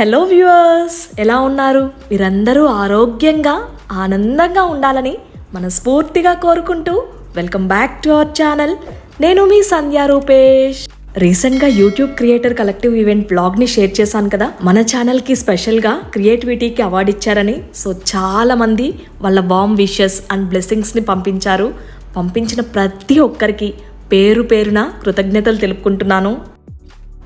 Hello viewers ఎలా ఉన్నారు? మీరందరూ ఆరోగ్యంగా ఆనందంగా ఉండాలని మనస్ఫూర్తిగా కోరుకుంటూ welcome back to our channel నేను మీ సంధ్యా రూపేష్. రీసెంట్గా యూట్యూబ్ క్రియేటర్ కలెక్టివ్ ఈవెంట్ బ్లాగ్ని షేర్ చేశాను కదా? మన ఛానల్కి స్పెషల్గా క్రియేటివిటీకి అవార్డు ఇచ్చారని. సో చాలామంది వాళ్ళ బామ్ విషెస్ అండ్ బ్లెస్సింగ్స్ని పంపించారు. పంపించిన ప్రతి ఒక్కరికి పేరు పేరున కృతజ్ఞతలు తెలుపుకుంటున్నాను.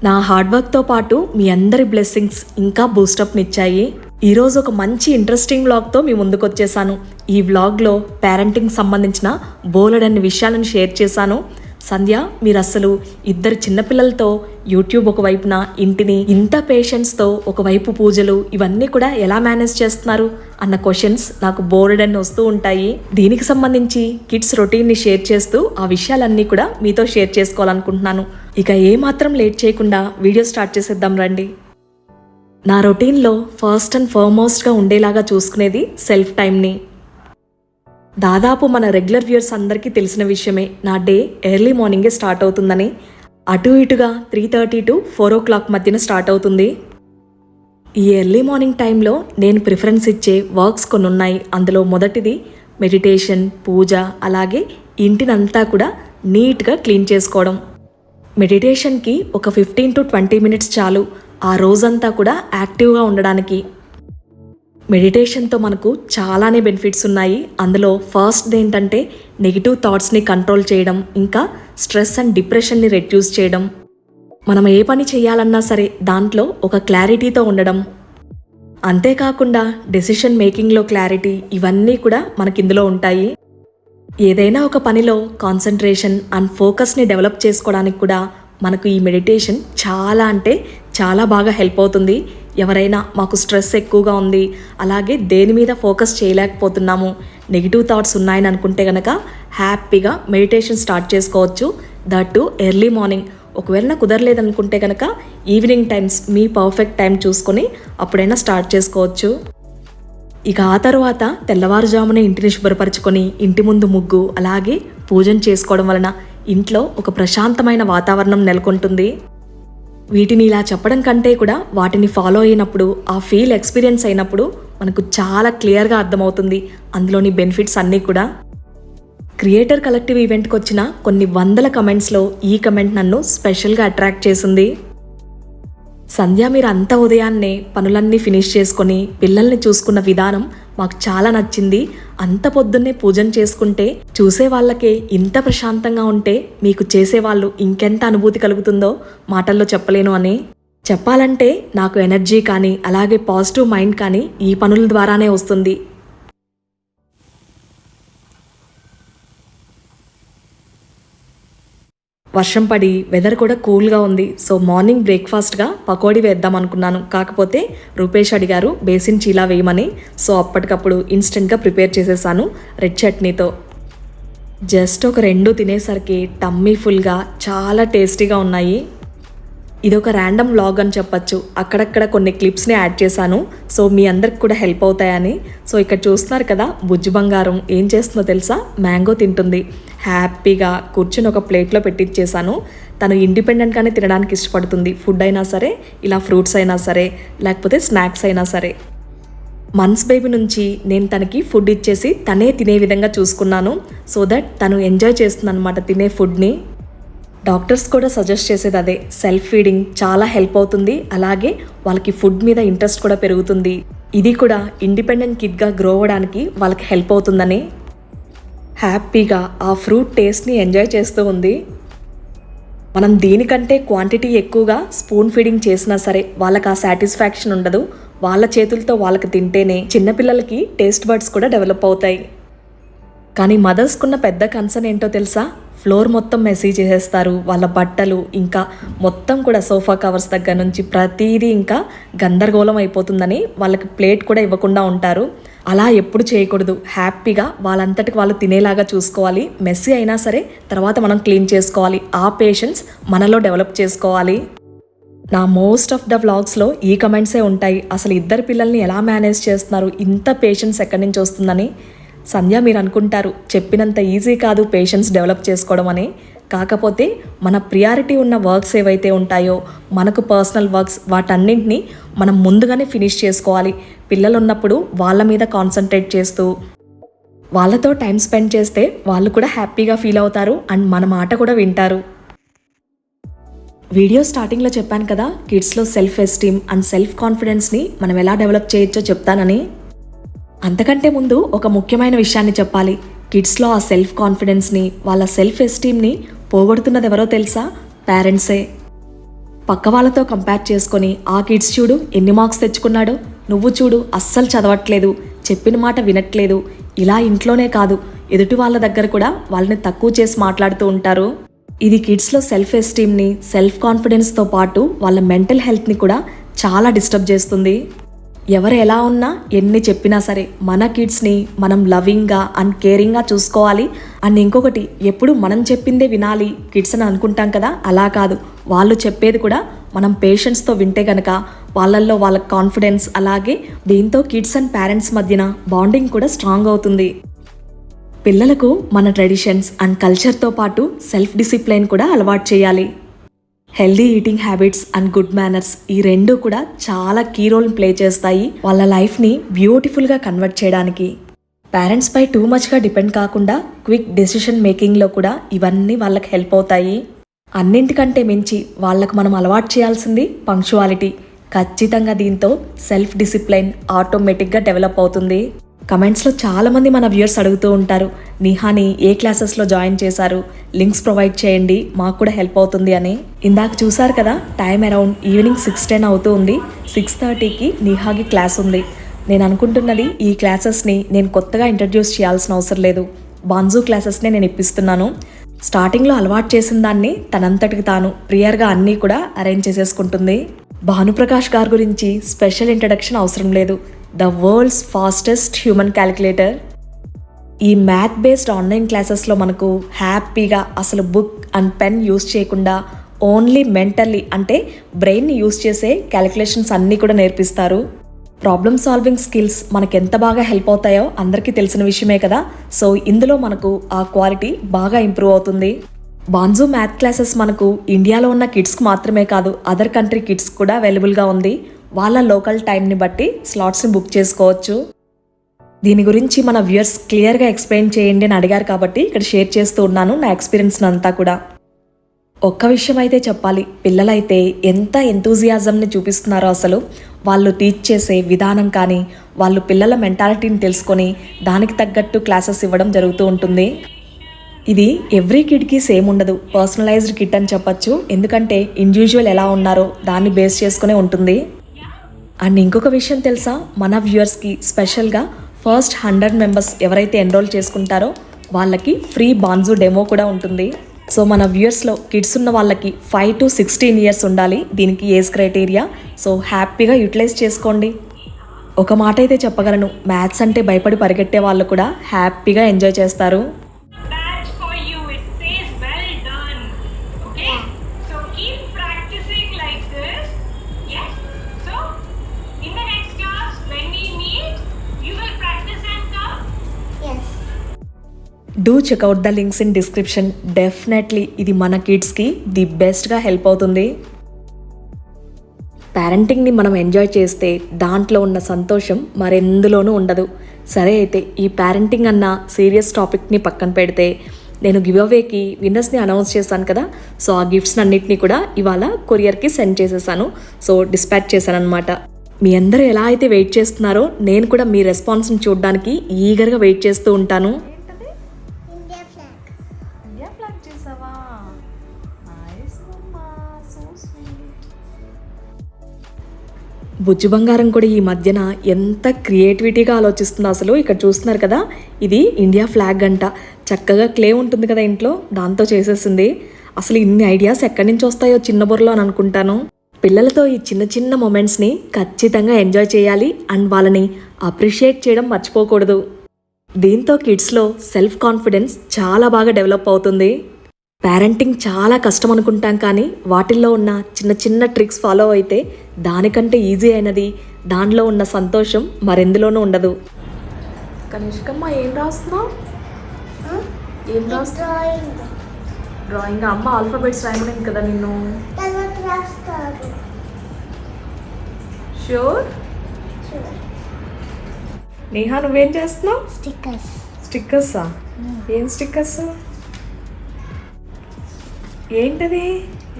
నా హార్డ్ వర్క్తో పాటు మీ అందరి బ్లెస్సింగ్స్ ఇంకా బూస్టప్నిచ్చాయి ఈరోజు ఒక మంచి ఇంట్రెస్టింగ్ వ్లాగ్తో మీ ముందుకు వచ్చేసాను ఈ వ్లాగ్లో పేరెంటింగ్ సంబంధించిన బోలెడన్ని విషయాలను షేర్ చేశాను. సంధ్య మీరు అసలు ఇద్దరు చిన్నపిల్లలతో యూట్యూబ్ ఒకవైపున ఇంటిని ఇంత పేషెన్స్తో ఒకవైపు పూజలు ఇవన్నీ కూడా ఎలా మేనేజ్ చేస్తున్నారు అన్న క్వశ్చన్స్ నాకు బోర్డ్ అని వస్తూ ఉంటాయి. దీనికి సంబంధించి కిడ్స్ రొటీన్ని షేర్ చేస్తూ ఆ విషయాలన్నీ కూడా మీతో షేర్ చేసుకోవాలనుకుంటున్నాను. ఇక ఏమాత్రం లేట్ చేయకుండా వీడియో స్టార్ట్ చేసేద్దాం రండి. నా రొటీన్లో ఫస్ట్ అండ్ ఫార్మోస్ట్గా ఉండేలాగా చూసుకునేది సెల్ఫ్ టైంని దాదాపు మన రెగ్యులర్ వ్యూయర్స్ అందరికీ తెలిసిన విషయమే. నా డే ఎర్లీ మార్నింగే స్టార్ట్ అవుతుందని. అటు ఇటుగా three thirty to four o'clock మధ్యన స్టార్ట్ అవుతుంది. ఈ ఎర్లీ మార్నింగ్ టైంలో నేను ప్రిఫరెన్స్ ఇచ్చే వర్క్స్ కొన్ని ఉన్నాయి అందులో మొదటిది మెడిటేషన్ పూజ అలాగే ఇంటినంతా కూడా నీట్గా క్లీన్ చేసుకోవడం. మెడిటేషన్కి ఒక ఫిఫ్టీన్ టు ట్వంటీ మినిట్స్ చాలు. ఆ రోజంతా కూడా యాక్టివ్గా ఉండడానికి. మెడిటేషన్తో మనకు చాలానే బెనిఫిట్స్ ఉన్నాయి. అందులో ఫస్ట్ ఏంటంటే నెగిటివ్ థాట్స్ని కంట్రోల్ చేయడం ఇంకా స్ట్రెస్ అండ్ డిప్రెషన్ని రెడ్యూస్ చేయడం. మనం ఏ పని చేయాలన్నా సరే దాంట్లో ఒక క్లారిటీతో ఉండడం. అంతేకాకుండా డెసిషన్ మేకింగ్లో క్లారిటీ ఇవన్నీ కూడా మనకి ఇందులో ఉంటాయి. ఏదైనా ఒక పనిలో కాన్సన్ట్రేషన్ అండ్ ఫోకస్ని డెవలప్ చేసుకోవడానికి కూడా మనకు ఈ మెడిటేషన్ చాలా అంటే చాలా బాగా హెల్ప్ అవుతుంది. ఎవరైనా మాకు స్ట్రెస్ ఎక్కువగా ఉంది అలాగే దేని మీద ఫోకస్ చేయలేకపోతున్నాము. నెగిటివ్ థాట్స్ ఉన్నాయని అనుకుంటే కనుక హ్యాపీగా మెడిటేషన్ స్టార్ట్ చేసుకోవచ్చు. That too early morning. ఒకవేళ కుదరలేదనుకుంటే కనుక ఈవినింగ్ టైమ్స్ మీ పర్ఫెక్ట్ టైం చూసుకొని అప్పుడైనా స్టార్ట్ చేసుకోవచ్చు. ఇక ఆ తర్వాత తెల్లవారుజామునే ఇంటిని శుభ్రపరచుకొని ఇంటి ముందు ముగ్గు అలాగే పూజను చేసుకోవడం వలన ఇంట్లో ఒక ప్రశాంతమైన వాతావరణం నెలకొంటుంది. వీటిని ఇలా చెప్పడం కంటే కూడా వాటిని ఫాలో అయినప్పుడు ఆ ఫీల్ ఎక్స్పీరియన్స్ అయినప్పుడు మనకు చాలా క్లియర్గా అర్థమవుతుంది. అందులోని బెనిఫిట్స్ అన్నీ కూడా. క్రియేటర్ కలెక్టివ్ ఈవెంట్కి వచ్చిన కొన్ని వందల కమెంట్స్లో ఈ కమెంట్ నన్ను స్పెషల్గా అట్రాక్ట్ చేసింది. సంధ్య మీరు అంత ఉదయాన్నే పనులన్నీ ఫినిష్ చేసుకొని పిల్లల్ని చూసుకున్న విధానం మాకు చాలా నచ్చింది. అంత పొద్దున్నే పూజన చేసుకుంటే చూసే వాళ్ళకే ఇంత ప్రశాంతంగా ఉంటే మీకు చేసేవాళ్ళు ఇంకెంత అనుభూతి కలుగుతుందో మాటల్లో చెప్పలేను అని. చెప్పాలంటే నాకు ఎనర్జీ కానీ అలాగే పాజిటివ్ మైండ్ కానీ ఈ పనుల ద్వారానే వస్తుంది. వర్షం పడి వెదర్ కూడా కూల్గా ఉంది. సో మార్నింగ్ బ్రేక్ఫాస్ట్గా పకోడీ వేద్దాం అనుకున్నాను. కాకపోతే రూపేష్ అడిగారు బేసిన్ చీలా వేయమని. సో అప్పటికప్పుడు ఇన్స్టెంట్గా ప్రిపేర్ చేసేసాను రెడ్ చట్నీతో. జస్ట్ ఒక రెండు తినేసరికి టమ్మీ ఫుల్గా చాలా టేస్టీగా ఉన్నాయి. ఇది ఒక ర్యాండమ్ వ్లాగ్ అని చెప్పొచ్చు. అక్కడక్కడ కొన్ని క్లిప్స్ని యాడ్ చేశాను. సో మీ అందరికి కూడా హెల్ప్ అవుతాయని. సో ఇక్కడ చూస్తున్నారు కదా బుజ్జు బంగారం ఏం చేస్తుందో తెలుసా? మ్యాంగో తింటుంది. హ్యాపీగా కూర్చుని ఒక ప్లేట్లో పెట్టించేసాను తను ఇండిపెండెంట్గానే తినడానికి ఇష్టపడుతుంది. ఫుడ్ అయినా సరే ఇలా ఫ్రూట్స్ అయినా సరే లేకపోతే స్నాక్స్ అయినా సరే. మంత్స్ బేబీ నుంచి నేను తనకి ఫుడ్ ఇచ్చేసి తనే తినే విధంగా చూసుకున్నాను. సో దట్ తను ఎంజాయ్ చేస్తుందనమాట తినే ఫుడ్ని డాక్టర్స్ కూడా సజెస్ట్ చేసేది అదే. సెల్ఫ్ ఫీడింగ్ చాలా హెల్ప్ అవుతుంది. అలాగే వాళ్ళకి ఫుడ్ మీద ఇంట్రెస్ట్ కూడా పెరుగుతుంది. ఇది కూడా ఇండిపెండెంట్ కిడ్గా గ్రో అవ్వడానికి వాళ్ళకి హెల్ప్ అవుతుందని. హ్యాపీగా ఆ ఫ్రూట్ టేస్ట్ని ఎంజాయ్ చేస్తూ ఉంది. మనం దీనికంటే క్వాంటిటీ ఎక్కువగా స్పూన్ ఫీడింగ్ చేసినా సరే వాళ్ళకి ఆ సాటిస్ఫాక్షన్ ఉండదు. వాళ్ళ చేతులతో వాళ్ళకి తింటేనే చిన్నపిల్లలకి టేస్ట్ బర్డ్స్ కూడా డెవలప్ అవుతాయి. కానీ మదర్స్కున్న పెద్ద కన్సర్న్ ఏంటో తెలుసా? ఫ్లోర్ మొత్తం మెసేజ్ చేసేస్తారు. వాళ్ళ బట్టలు ఇంకా మొత్తం కూడా సోఫా కవర్స్ దగ్గర నుంచి ప్రతిదీ ఇంకా గందరగోళం అయిపోతుందని వాళ్ళకి ప్లేట్ కూడా ఇవ్వకుండా ఉంటారు. అలా ఎప్పుడు చేయకూడదు. హ్యాపీగా వాళ్ళంతటికి వాళ్ళు తినేలాగా చూసుకోవాలి. మెస్సీ అయినా సరే తర్వాత మనం క్లీన్ చేసుకోవాలి. ఆ పేషెన్స్ మనలో డెవలప్ చేసుకోవాలి. నా మోస్ట్ ఆఫ్ ద వ్లాగ్స్లో ఈ కమెంట్సే ఉంటాయి. అసలు ఇద్దరు పిల్లల్ని ఎలా మేనేజ్ చేస్తున్నారు? ఇంత పేషెన్స్ ఎక్కడి నుంచి వస్తుందని సంధ్య మీరు అనుకుంటారు చెప్పినంత ఈజీ కాదు పేషెన్స్ డెవలప్ చేసుకోవడం అని. కాకపోతే మన ప్రియారిటీ ఉన్న వర్క్స్ ఏవైతే ఉంటాయో మనకు పర్సనల్ వర్క్స్ వాటన్నింటినీ మనం ముందుగానే ఫినిష్ చేసుకోవాలి. పిల్లలు ఉన్నప్పుడు వాళ్ళ మీద కాన్సన్ట్రేట్ చేస్తూ వాళ్ళతో టైం స్పెండ్ చేస్తే వాళ్ళు కూడా హ్యాపీగా ఫీల్ అవుతారు అండ్ మన మాట కూడా వింటారు. వీడియో స్టార్టింగ్లో చెప్పాను కదా కిడ్స్లో సెల్ఫ్ ఎస్టీమ్ అండ్ సెల్ఫ్ కాన్ఫిడెన్స్ని మనం ఎలా డెవలప్ చేయొచ్చో చెప్తానని. అంతకంటే ముందు ఒక ముఖ్యమైన విషయాన్ని చెప్పాలి. కిడ్స్లో ఆ సెల్ఫ్ కాన్ఫిడెన్స్ని వాళ్ళ సెల్ఫ్ ఎస్టీమ్ని పోగొడుతున్నది ఎవరో తెలుసా? పేరెంట్సే. పక్క వాళ్ళతో కంపేర్ చేసుకొని ఆ కిడ్స్ చూడు ఎన్ని మార్క్స్ తెచ్చుకున్నాడు. నువ్వు చూడు అస్సలు చదవట్లేదు. చెప్పిన మాట వినట్లేదు. ఇలా ఇంట్లోనే కాదు. ఎదుటి వాళ్ళ దగ్గర కూడా వాళ్ళని తక్కువ చేసి మాట్లాడుతూ ఉంటారు. ఇది కిడ్స్లో సెల్ఫ్ ఎస్టీమ్ని సెల్ఫ్ కాన్ఫిడెన్స్తో పాటు వాళ్ళ మెంటల్ హెల్త్ని కూడా చాలా డిస్టర్బ్ చేస్తుంది. ఎవరు ఎలా ఉన్నా ఎన్ని చెప్పినా సరే మన కిడ్స్ని మనం లవింగ్గా అండ్ కేరింగ్గా చూసుకోవాలి. అండ్ ఇంకొకటి ఎప్పుడు మనం చెప్పిందే వినాలి కిడ్స్ అని అనుకుంటాం కదా అలా కాదు. వాళ్ళు చెప్పేది కూడా మనం పేషెంట్స్తో వింటే గనక వాళ్ళల్లో వాళ్ళ కాన్ఫిడెన్స్ అలాగే దీంతో కిడ్స్ అండ్ పేరెంట్స్ మధ్యన బాండింగ్ కూడా స్ట్రాంగ్ అవుతుంది. పిల్లలకు మన ట్రెడిషన్స్ అండ్ కల్చర్తో పాటు సెల్ఫ్ డిసిప్లైన్ కూడా అలవాటు చేయాలి. Healthy eating habits and good manners ఈ రెండు కూడా చాలా కీ రోల్ ప్లే చేస్తాయి వాళ్ళ లైఫ్ని బ్యూటిఫుల్గా కన్వర్ట్ చేయడానికి. పేరెంట్స్ పై టూ మచ్గా డిపెండ్ కాకుండా క్విక్ డెసిషన్ మేకింగ్లో కూడా ఇవన్నీ వాళ్ళకి హెల్ప్ అవుతాయి. అన్నింటికంటే మించి వాళ్ళకు మనం అలవాటు చేయాల్సింది పంక్చువాలిటీ ఖచ్చితంగా దీంతో సెల్ఫ్ డిసిప్లైన్ ఆటోమేటిక్గా డెవలప్ అవుతుంది. కమెంట్స్లో చాలామంది మన వ్యూయర్స్ అడుగుతూ ఉంటారు నిహాని ఏ క్లాసెస్లో జాయిన్ చేశారు? లింక్స్ ప్రొవైడ్ చేయండి మాకు కూడా హెల్ప్ అవుతుంది అని. ఇందాక చూసారు కదా time around evening six ten అవుతూ ఉంది. సిక్స్ థర్టీకి నిహాకి క్లాస్ ఉంది. నేను అనుకుంటున్నది ఈ క్లాసెస్ని నేను కొత్తగా ఇంట్రడ్యూస్ చేయాల్సిన అవసరం లేదు. బాన్జూ క్లాసెస్నే నేను ఇప్పిస్తున్నాను. స్టార్టింగ్లో అలవాటు చేసిన దాన్ని తనంతటికి తాను ప్రియర్గా అన్నీ కూడా అరేంజ్ చేసేసుకుంటుంది. భానుప్రకాష్ గారి గురించి స్పెషల్ ఇంట్రడక్షన్ అవసరం లేదు. The world's fastest human calculator. ఈ మ్యాథ్ బేస్డ్ ఆన్లైన్ క్లాసెస్లో మనకు హ్యాపీగా అసలు బుక్ అండ్ పెన్ యూస్ చేయకుండా ఓన్లీ మెంటల్లీ అంటే బ్రెయిన్ని యూస్ చేసే క్యాలిక్యులేషన్స్ అన్నీ కూడా నేర్పిస్తారు. ప్రాబ్లమ్ సాల్వింగ్ స్కిల్స్ మనకు ఎంత బాగా హెల్ప్ అవుతాయో అందరికీ తెలిసిన విషయమే కదా. సో ఇందులో మనకు ఆ క్వాలిటీ బాగా ఇంప్రూవ్ అవుతుంది. బాన్జూ మ్యాథ్ క్లాసెస్ మనకు ఇండియాలో ఉన్న కిడ్స్కి మాత్రమే కాదు అదర్ కంట్రీ కిడ్స్ కూడా అవైలబుల్గా ఉంది. వాళ్ళ లోకల్ టైంని బట్టి స్లాట్స్ని బుక్ చేసుకోవచ్చు. దీని గురించి మన వ్యూయర్స్ క్లియర్గా ఎక్స్ప్లెయిన్ చేయండి అని అడిగారు కాబట్టి ఇక్కడ షేర్ చేస్తూ ఉన్నాను నా ఎక్స్పీరియన్స్ అంతా కూడా. ఒక్క విషయం అయితే చెప్పాలి. పిల్లలైతే ఎంత ఎంతూజియాజంని చూపిస్తున్నారో అసలు. వాళ్ళు టీచ్ చేసే విధానం కానీ వాళ్ళు పిల్లల మెంటాలిటీని తెలుసుకొని దానికి తగ్గట్టు క్లాసెస్ ఇవ్వడం జరుగుతూ ఉంటుంది. ఇది ఎవ్రీ కిడ్కి సేమ్ ఉండదు. పర్సనలైజ్డ్ కిట్ అని చెప్పొచ్చు. ఎందుకంటే ఇండివిజువల్ ఎలా ఉన్నారో దాన్ని బేస్ చేసుకునే ఉంటుంది. అండ్ ఇంకొక విషయం తెలుసా? మన వ్యూయర్స్కి స్పెషల్గా ఫస్ట్ హండ్రెడ్ మెంబర్స్ ఎవరైతే ఎన్రోల్ చేసుకుంటారో వాళ్ళకి ఫ్రీ బాన్జు డెమో కూడా ఉంటుంది. సో మన వ్యూయర్స్లో కిడ్స్ ఉన్న వాళ్ళకి ఫైవ్ టు సిక్స్టీన్ ఇయర్స్ ఉండాలి దీనికి ఏజ్ క్రైటీరియా. సో హ్యాపీగా యూటిలైజ్ చేసుకోండి. ఒక మాట అయితే చెప్పగలను మ్యాథ్స్ అంటే భయపడి పరిగెట్టే వాళ్ళు కూడా హ్యాపీగా ఎంజాయ్ చేస్తారు. Do check out the links in description definitely ఇది మన కిడ్స్కి ది బెస్ట్గా హెల్ప్ అవుతుంది. పేరెంటింగ్ని మనం ఎంజాయ్ చేస్తే దాంట్లో ఉన్న సంతోషం మరెందులోనూ ఉండదు. సరే అయితే ఈ పేరెంటింగ్ అన్న సీరియస్ టాపిక్ని పక్కన పెడితే నేను గివ్ అవేకి విన్నర్స్ని అనౌన్స్ చేశాను కదా సో ఆ గిఫ్ట్స్ అన్నింటినీ కూడా ఇవాళ కొరియర్కి సెండ్ చేసేసాను. సో డిస్పాచ్ చేశాను మీ అందరూ ఎలా అయితే వెయిట్ చేస్తున్నారో నేను కూడా మీ రెస్పాన్స్ని చూడడానికి ఈగర్గా వెయిట్ చేస్తూ ఉంటాను. బుజ్జు బంగారం కూడా ఈ మధ్యన ఎంత క్రియేటివిటీగా ఆలోచిస్తుందో అసలు ఇక్కడ చూస్తున్నారు కదా. ఇది ఇండియా ఫ్లాగ్ అంట. చక్కగా క్లే ఉంటుంది కదా ఇంట్లో. దాంతో చేసేసింది. అసలు ఇన్ని ఐడియాస్ ఎక్కడి నుంచి వస్తాయో చిన్న బుర్రలో అని అనుకుంటాను. పిల్లలతో ఈ చిన్న చిన్న మొమెంట్స్ని ఖచ్చితంగా ఎంజాయ్ చేయాలి అండ్ వాళ్ళని అప్రిషియేట్ చేయడం మర్చిపోకూడదు. దీంతో కిడ్స్లో సెల్ఫ్ కాన్ఫిడెన్స్ చాలా బాగా డెవలప్ అవుతుంది. పేరెంటింగ్ చాలా కష్టం అనుకుంటాం కానీ వాటిల్లో ఉన్న చిన్న చిన్న ట్రిక్స్ ఫాలో అయితే దానికంటే ఈజీ అయినది. దానిలో ఉన్న సంతోషం మరెందులోనూ ఉండదు. కనిష్కమ్మ ఏం రాస్తున్నావు? ఏం Drawing. డ్రాయింగ్ అమ్మ ఆల్ఫాబెట్స్ రాయమని కదా నిన్ను. షూర్ నేహా నువ్వేం చేస్తున్నావు? స్టిక్కర్స్ స్టిక్కర్సా ఏం స్టిక్కర్స్ ఏంటది?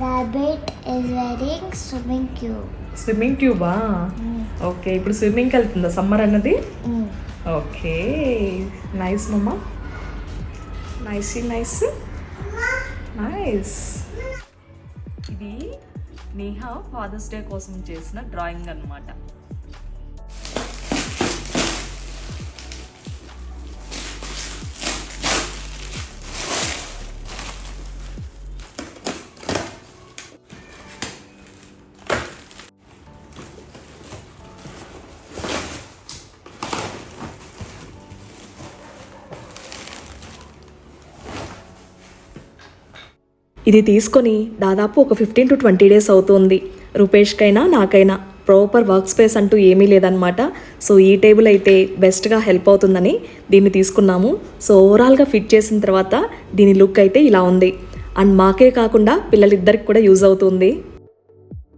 Rabbit is wearing swimming cube. Swimming tuba okay ఇప్పుడు స్విమ్మింగ్కి వెళ్తుందా సమ్మర్ అన్నది. ఓకే నైస్ మమ్మ నైస్ నైస్ నైస్ ఇది నేహా ఫాదర్స్ డే కోసం చేసిన డ్రాయింగ్ అన్నమాట. ఇది తీసుకొని దాదాపు ఒక ఫిఫ్టీన్ టు ట్వంటీ డేస్ అవుతుంది. రూపేష్కైనా నాకైనా ప్రాపర్ వర్క్ స్పేస్ అంటూ ఏమీ లేదనమాట సో ఈ టేబుల్ అయితే బెస్ట్గా హెల్ప్ అవుతుందని దీన్ని తీసుకున్నాము. సో ఓవరాల్గా ఫిట్ చేసిన తర్వాత దీని లుక్ అయితే ఇలా ఉంది. అండ్ మాకే కాకుండా పిల్లలిద్దరికి కూడా యూజ్ అవుతుంది.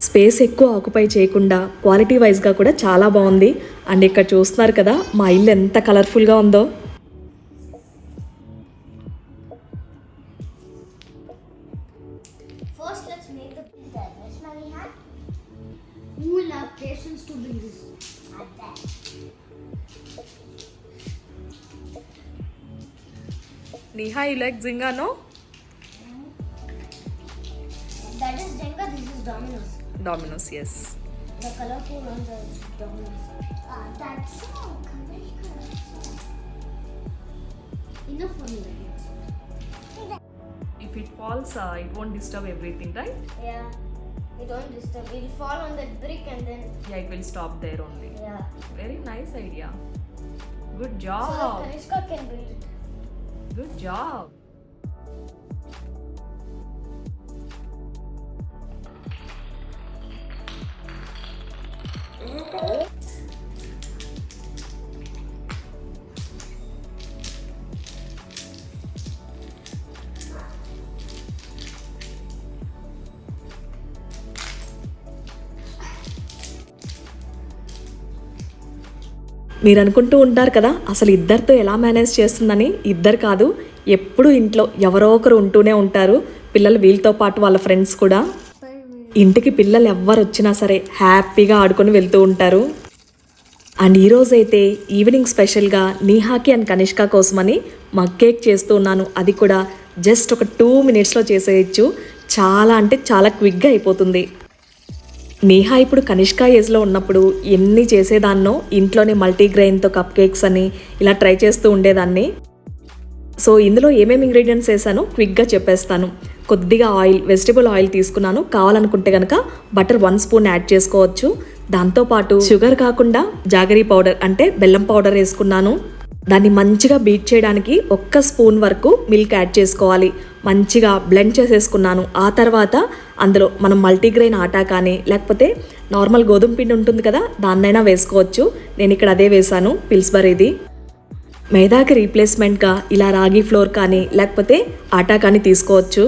స్పేస్ ఎక్కువ ఆక్యుపై చేయకుండా క్వాలిటీ వైజ్గా కూడా చాలా బాగుంది. అండ్ ఇక్కడ చూస్తున్నారు కదా మా ఇల్లు ఎంత కలర్ఫుల్గా ఉందో. Neha, you like Zynga, no? That is Jenga, this is Domino's. Domino's, yes. The colorful ones are Domino's. Ah, Enough for me. If it falls, uh, it won't disturb everything, right? Yeah. It won't disturb. It will fall on that brick and then. Yeah, it will stop there only. Yeah. Very nice idea. Good job. So Kanishka can build it. Good job. Mm-hmm. మీరు అనుకుంటూ ఉంటారు కదా అసలు ఇద్దరితో ఎలా manage చేస్తుందని? ఇద్దరు కాదు ఎప్పుడు ఇంట్లో ఎవరో ఒకరు ఉంటూనే ఉంటారు. పిల్లలు వీళ్ళతో పాటు వాళ్ళ ఫ్రెండ్స్ కూడా. ఇంటికి పిల్లలు ఎవ్వరు వచ్చినా సరే హ్యాపీగా ఆడుకొని వెళ్తూ ఉంటారు. అండ్ ఈరోజు అయితే ఈవినింగ్ స్పెషల్గా నీహాకి అండ్ కనిష్క కోసమని మగ్ కేక్ చేస్తూ ఉన్నాను. అది కూడా జస్ట్ ఒక టూ మినిట్స్లో చేసేయచ్చు. చాలా అంటే చాలా క్విక్గా అయిపోతుంది. నేహా ఇప్పుడు కనిష్క ఏజ్లో ఉన్నప్పుడు ఎన్ని చేసేదాన్నో ఇంట్లోనే మల్టీగ్రెయిన్తో కప్ కేక్స్ అని ఇలా ట్రై చేస్తూ ఉండేదాన్ని. సో ఇందులో ఏమేమి ఇంగ్రీడియంట్స్ వేసానో క్విక్గా చెప్పేస్తాను. కొద్దిగా ఆయిల్ వెజిటబుల్ ఆయిల్ తీసుకున్నాను. కావాలనుకుంటే కనుక బటర్ వన్ స్పూన్ యాడ్ చేసుకోవచ్చు. దాంతోపాటు షుగర్ కాకుండా జాగరీ పౌడర్ అంటే బెల్లం పౌడర్ వేసుకున్నాను. దాన్ని మంచిగా బీట్ చేయడానికి ఒక్క స్పూన్ వరకు మిల్క్ యాడ్ చేసుకోవాలి. మంచిగా బ్లెండ్ చేసేసుకున్నాను. ఆ తర్వాత అందులో మనం మల్టీగ్రెయిన్ ఆటా కానీ లేకపోతే నార్మల్ గోధుమ పిండి ఉంటుంది కదా దాన్నైనా వేసుకోవచ్చు. నేను ఇక్కడ అదే వేశాను పిల్స్బరీది. మైదాకి రీప్లేస్మెంట్గా ఇలా రాగి ఫ్లోర్ కానీ లేకపోతే ఆటా కానీ తీసుకోవచ్చు.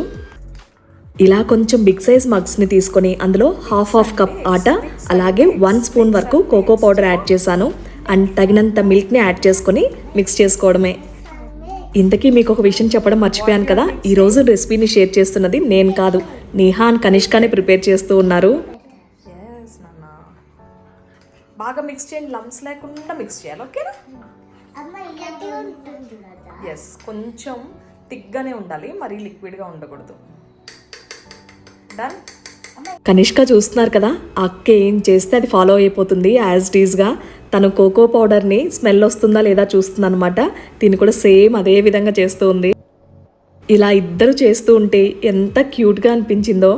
ఇలా కొంచెం బిగ్ సైజ్ మగ్స్ని తీసుకొని అందులో హాఫ్ హాఫ్ కప్ ఆట అలాగే వన్ స్పూన్ వరకు కోకో పౌడర్ యాడ్ చేశాను. అండ్ తగినంత మిల్క్ని యాడ్ చేసుకొని మిక్స్ చేసుకోవడమే. ఇంతకీ మీకు ఒక విషయం చెప్పడం మర్చిపోయాను కదా. ఈరోజు రెసిపీని షేర్ చేస్తున్నది నేను కాదు నేహా అండ్ కనిష్కానే ప్రిపేర్ చేస్తూ ఉన్నారు. బాగా మిక్స్ చేయండి. లమ్స్ లేకుండా మిక్స్ చేయాలి ఓకేనా? ఎస్ కొంచెం థిక్గానే ఉండాలి. మరీ లిక్విడ్గా ఉండకూడదు. డన్ కనిష్క చూస్తున్నారు కదా అక్క ఏం చేస్తే అది ఫాలో అయిపోతుంది యాజ్ డీజ్గా తను కోకో పౌడర్ని స్మెల్ వస్తుందా లేదా చూస్తుంది అనమాట దీన్ని కూడా సేమ్ అదే విధంగా చేస్తూ ఉంది. ఇలా ఇద్దరు చేస్తూ ఉంటే ఎంత క్యూట్గా అనిపించిందో.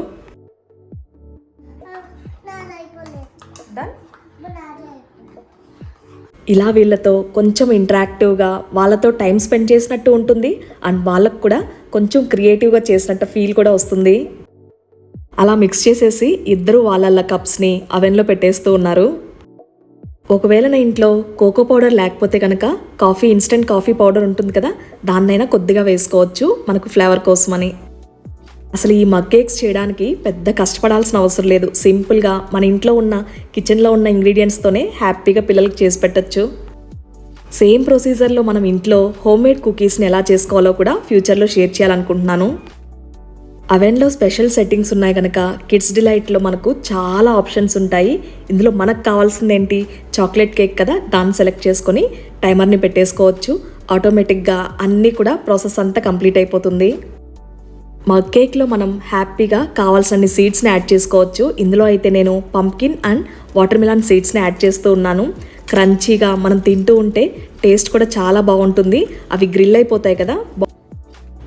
ఇలా వీళ్ళతో కొంచెం ఇంటరాక్టివ్గా వాళ్ళతో టైం స్పెండ్ చేసినట్టు ఉంటుంది. అండ్ వాళ్ళకు కూడా కొంచెం క్రియేటివ్గా చేసినట్టు ఫీల్ కూడా వస్తుంది. అలా మిక్స్ చేసేసి ఇద్దరు వాళ్ళ కప్స్ని అవెన్లో పెట్టేస్తూ ఉన్నారు. ఒకవేళ నా ఇంట్లో కోకో పౌడర్ లేకపోతే కనుక కాఫీ ఇన్స్టెంట్ కాఫీ పౌడర్ ఉంటుంది కదా దాన్నైనా కొద్దిగా వేసుకోవచ్చు మనకు ఫ్లేవర్ కోసమని. అసలు ఈ మగ్ కేక్స్ చేయడానికి పెద్ద కష్టపడాల్సిన అవసరం లేదు. సింపుల్గా మన ఇంట్లో ఉన్న కిచెన్లో ఉన్న ఇంగ్రీడియంట్స్తోనే హ్యాపీగా పిల్లలకి చేసి పెట్టచ్చు. సేమ్ ప్రొసీజర్లో మనం ఇంట్లో హోమ్ మేడ్ కుకీస్ని ఎలా చేసుకోవాలో కూడా ఫ్యూచర్లో షేర్ చేయాలనుకుంటున్నాను. అవెన్లో స్పెషల్ సెట్టింగ్స్ ఉన్నాయి కనుక కిడ్స్ డిలైట్లో మనకు చాలా ఆప్షన్స్ ఉంటాయి. ఇందులో మనకు కావాల్సింది ఏంటి? చాక్లెట్ కేక్ కదా దాన్ని సెలెక్ట్ చేసుకొని టైమర్ని పెట్టేసుకోవచ్చు. ఆటోమేటిక్గా అన్నీ కూడా ప్రాసెస్ అంతా కంప్లీట్ అయిపోతుంది. మగ్ కేక్లో మనం హ్యాపీగా కావాల్సిన సీడ్స్ని యాడ్ చేసుకోవచ్చు. ఇందులో అయితే నేను పంప్కిన్ అండ్ వాటర్ మిలాన్ సీడ్స్ని యాడ్ చేస్తూ ఉన్నాను. క్రంచీగా మనం తింటూ ఉంటే టేస్ట్ కూడా చాలా బాగుంటుంది. అవి గ్రిల్ అయిపోతాయి కదా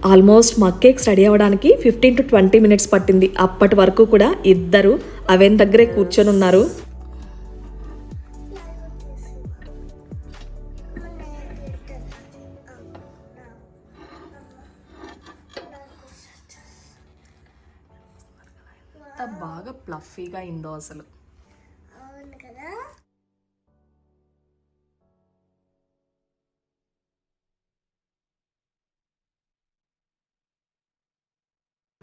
ఆల్మోస్ట్ మా కేక్స్ రెడీ అవ్వడానికి ఫిఫ్టీన్ టు ట్వంటీ మినిట్స్ పట్టింది. అప్పటి వరకు కూడా ఇద్దరు అవెన్ దగ్గరే కూర్చొని ఉన్నారు. బాగా ప్లఫీగా అయిందో అసలు.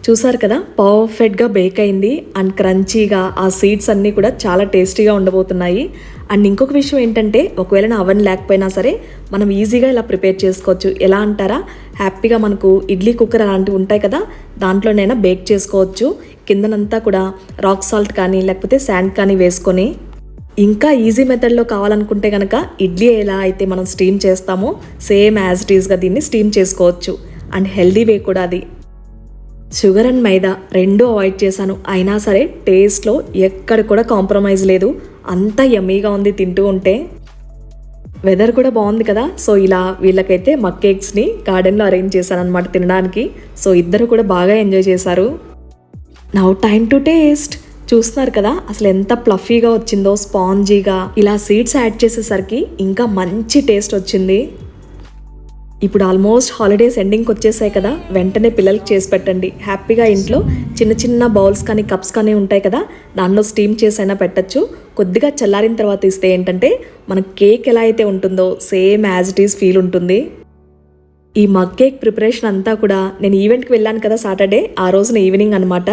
చూసారు కదా పర్ఫెక్ట్గా బేక్ అయింది అండ్ క్రంచీగా ఆ సీడ్స్ అన్నీ కూడా చాలా టేస్టీగా ఉండబోతున్నాయి. అండ్ ఇంకొక విషయం ఏంటంటే ఒకవేళ నా అవన్ లేకపోయినా సరే మనం ఈజీగా ఇలా ప్రిపేర్ చేసుకోవచ్చు. ఎలా అంటారా? హ్యాపీగా మనకు ఇడ్లీ కుక్కర్ అలాంటివి ఉంటాయి కదా దాంట్లోనైనా బేక్ చేసుకోవచ్చు. కిందనంతా కూడా రాక్ సాల్ట్ కానీ లేకపోతే శాండ్ కానీ వేసుకొని. ఇంకా ఈజీ మెథడ్లో కావాలనుకుంటే కనుక ఇడ్లీ ఎలా అయితే మనం స్టీమ్ చేస్తామో సేమ్ యాజ్ ఇట్ ఈస్గా దీన్ని స్టీమ్ చేసుకోవచ్చు. అండ్ హెల్దీ వే కూడా అది. షుగర్ అండ్ మైదా రెండూ అవాయిడ్ చేశాను. అయినా సరే టేస్ట్లో ఎక్కడ కూడా కాంప్రమైజ్ లేదు. అంత యమ్మీగా ఉంది తింటూ ఉంటే. వెదర్ కూడా బాగుంది కదా. సో ఇలా వీళ్ళకైతే మక్ కేక్స్ని గార్డెన్లో అరేంజ్ చేశాను అనమాట తినడానికి. సో ఇద్దరు కూడా బాగా ఎంజాయ్ చేశారు. Now time to taste. చూస్తున్నారు కదా అసలు ఎంత ప్లఫీగా వచ్చిందో స్పాంజీగా. ఇలా సీడ్స్ యాడ్ చేసేసరికి ఇంకా మంచి టేస్ట్ వచ్చింది. ఇప్పుడు ఆల్మోస్ట్ హాలిడేస్ ఎండింగ్కి వచ్చేసాయి కదా వెంటనే పిల్లలకి చేసి పెట్టండి. హ్యాపీగా ఇంట్లో చిన్న చిన్న బౌల్స్ కానీ కప్స్ కానీ ఉంటాయి కదా దానిలో స్టీమ్ చేసైనా పెట్టచ్చు. కొద్దిగా చల్లారిన తర్వాత ఇస్తే ఏంటంటే మన కేక్ ఎలా అయితే ఉంటుందో same as it is feel ఉంటుంది. ఈ మగ్ కేక్ ప్రిపరేషన్ అంతా కూడా నేను ఈవెంట్కి వెళ్ళాను కదా సాటర్డే ఆ రోజున ఈవినింగ్ అనమాట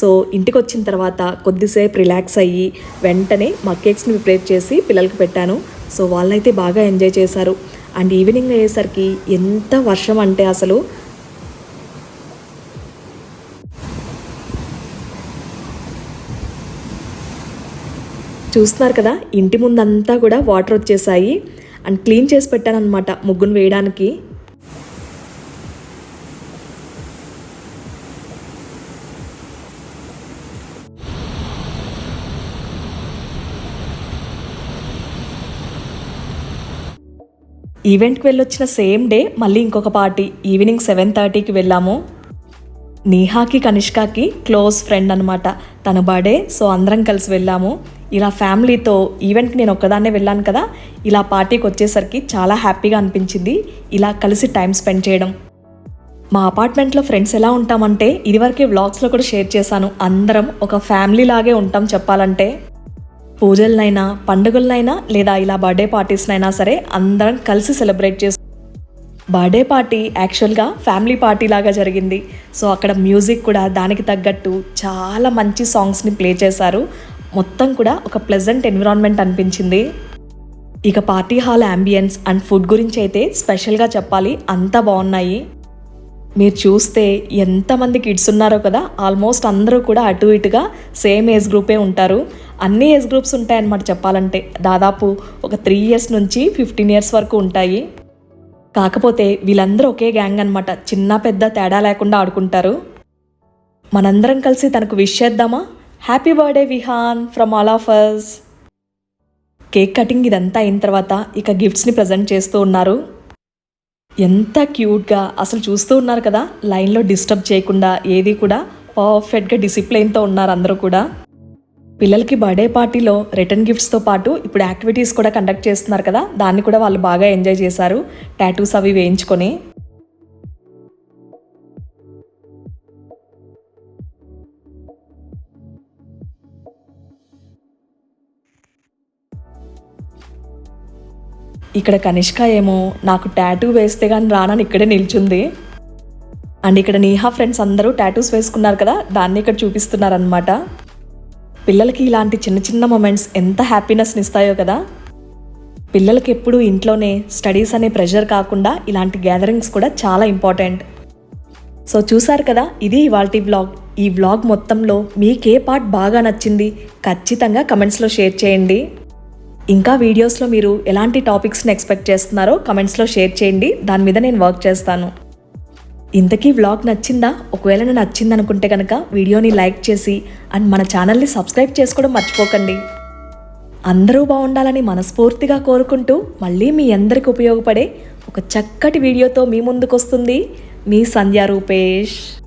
సో ఇంటికి వచ్చిన తర్వాత కొద్దిసేపు రిలాక్స్ అయ్యి వెంటనే మగ్ కేక్స్ని ప్రిపేర్ చేసి పిల్లలకి పెట్టాను. సో వాళ్ళైతే బాగా ఎంజాయ్ చేశారు. అండ్ ఈవినింగ్ అయ్యేసరికి ఎంత వర్షం అంటే అసలు చూస్తున్నారు కదా ఇంటి ముందంతా కూడా వాటర్ వచ్చేసాయి. అండ్ క్లీన్ చేసి పెట్టాను అనమాట ముగ్గును వేయడానికి. ఈవెంట్కి వెళ్ళొచ్చిన సేమ్ డే మళ్ళీ ఇంకొక పార్టీ. ఈవినింగ్ సెవెన్ థర్టీకి వెళ్ళాము. నీహాకి కనిష్కాకి క్లోజ్ ఫ్రెండ్ అనమాట తన బర్త్డే సో అందరం కలిసి వెళ్ళాము. ఇలా ఫ్యామిలీతో ఈవెంట్కి నేను ఒక్కదాన్నే వెళ్ళాను కదా ఇలా పార్టీకి వచ్చేసరికి చాలా హ్యాపీగా అనిపించింది. ఇలా కలిసి టైం స్పెండ్ చేయడం. మా అపార్ట్మెంట్లో ఫ్రెండ్స్ ఎలా ఉంటామంటే ఇదివరకే వ్లాగ్స్లో కూడా షేర్ చేశాను. అందరం ఒక ఫ్యామిలీ లాగే ఉంటాం చెప్పాలంటే. పూజలనైనా పండుగలనైనా లేదా ఇలా బర్త్డే పార్టీస్నైనా సరే అందరం కలిసి సెలబ్రేట్ చేసు బర్త్డే పార్టీ యాక్చువల్గా ఫ్యామిలీ పార్టీ లాగా జరిగింది. సో అక్కడ మ్యూజిక్ కూడా దానికి తగ్గట్టు చాలా మంచి సాంగ్స్ని ప్లే చేశారు. మొత్తం కూడా ఒక ప్లెజెంట్ ఎన్విరాన్మెంట్ అనిపించింది. ఇక party hall ambience and food గురించి అయితే స్పెషల్గా చెప్పాలి. అంతా బాగున్నాయి. మీరు చూస్తే ఎంతమంది కిడ్స్ ఉన్నారో కదా ఆల్మోస్ట్ అందరూ కూడా అటు ఇటుగా సేమ్ ఏజ్ గ్రూపే ఉంటారు. అన్ని ఏజ్ గ్రూప్స్ ఉంటాయన్నమాట చెప్పాలంటే. దాదాపు ఒక త్రీ ఇయర్స్ నుంచి ఫిఫ్టీన్ ఇయర్స్ వరకు ఉంటాయి. కాకపోతే వీళ్ళందరూ ఒకే గ్యాంగ్ అనమాట చిన్న పెద్ద తేడా లేకుండా ఆడుకుంటారు. మనందరం కలిసి తనకు విష్ చేద్దామా? Happy birthday Vihaan from all of us cake cutting ఇదంతా అయిన తర్వాత ఇక గిఫ్ట్స్ని ప్రజెంట్ చేస్తూ ఉన్నారు. ఎంత క్యూట్గా అసలు చూస్తూ ఉన్నారు కదా లైన్లో డిస్టర్బ్ చేయకుండా ఏది కూడా పర్ఫెక్ట్గా డిసిప్లైన్తో ఉన్నారు అందరూ కూడా. పిల్లలకి బర్త్డే పార్టీలో రిటర్న్ గిఫ్ట్స్తో పాటు ఇప్పుడు యాక్టివిటీస్ కూడా కండక్ట్ చేస్తున్నారు కదా దాన్ని కూడా వాళ్ళు బాగా ఎంజాయ్ చేశారు. టాటూస్ అవి వేయించుకొని. ఇక్కడ కనిష్క ఏమో నాకు టాటూ వేస్తే కానీ రానని ఇక్కడే నిల్చుంది. అండ్ ఇక్కడ నీహా ఫ్రెండ్స్ అందరూ టాటూస్ వేసుకున్నారు కదా దాన్ని ఇక్కడ చూపిస్తున్నారనమాట పిల్లలకి ఇలాంటి చిన్న చిన్న మూమెంట్స్ ఎంత హ్యాపీనెస్ని ఇస్తాయో కదా. పిల్లలకి ఎప్పుడు ఇంట్లోనే స్టడీస్ అనే ప్రెషర్ కాకుండా ఇలాంటి గ్యాదరింగ్స్ కూడా చాలా ఇంపార్టెంట్ సో చూసారు కదా ఇది ఇవాల్టి వ్లాగ్ ఈ వ్లాగ్ మొత్తంలో మీకే పార్ట్ బాగా నచ్చింది. ఖచ్చితంగా కమెంట్స్లో షేర్ చేయండి. ఇంకా వీడియోస్లో మీరు ఎలాంటి టాపిక్స్ని ఎక్స్పెక్ట్ చేస్తున్నారో కమెంట్స్లో షేర్ చేయండి. దాని మీద నేను వర్క్ చేస్తాను. ఇంతకీ వ్లాగ్ నచ్చిందా? ఒకవేళ నేను నచ్చింది అనుకుంటే కనుక వీడియోని లైక్ చేసి అండ్ మన ఛానల్ని సబ్స్క్రైబ్ చేసుకోవడం మర్చిపోకండి. అందరూ బాగుండాలని మనస్ఫూర్తిగా కోరుకుంటూ మళ్ళీ మీ అందరికి ఉపయోగపడే ఒక చక్కటి వీడియోతో మీ ముందుకు వస్తుంది మీ సంధ్యా రూపేష్.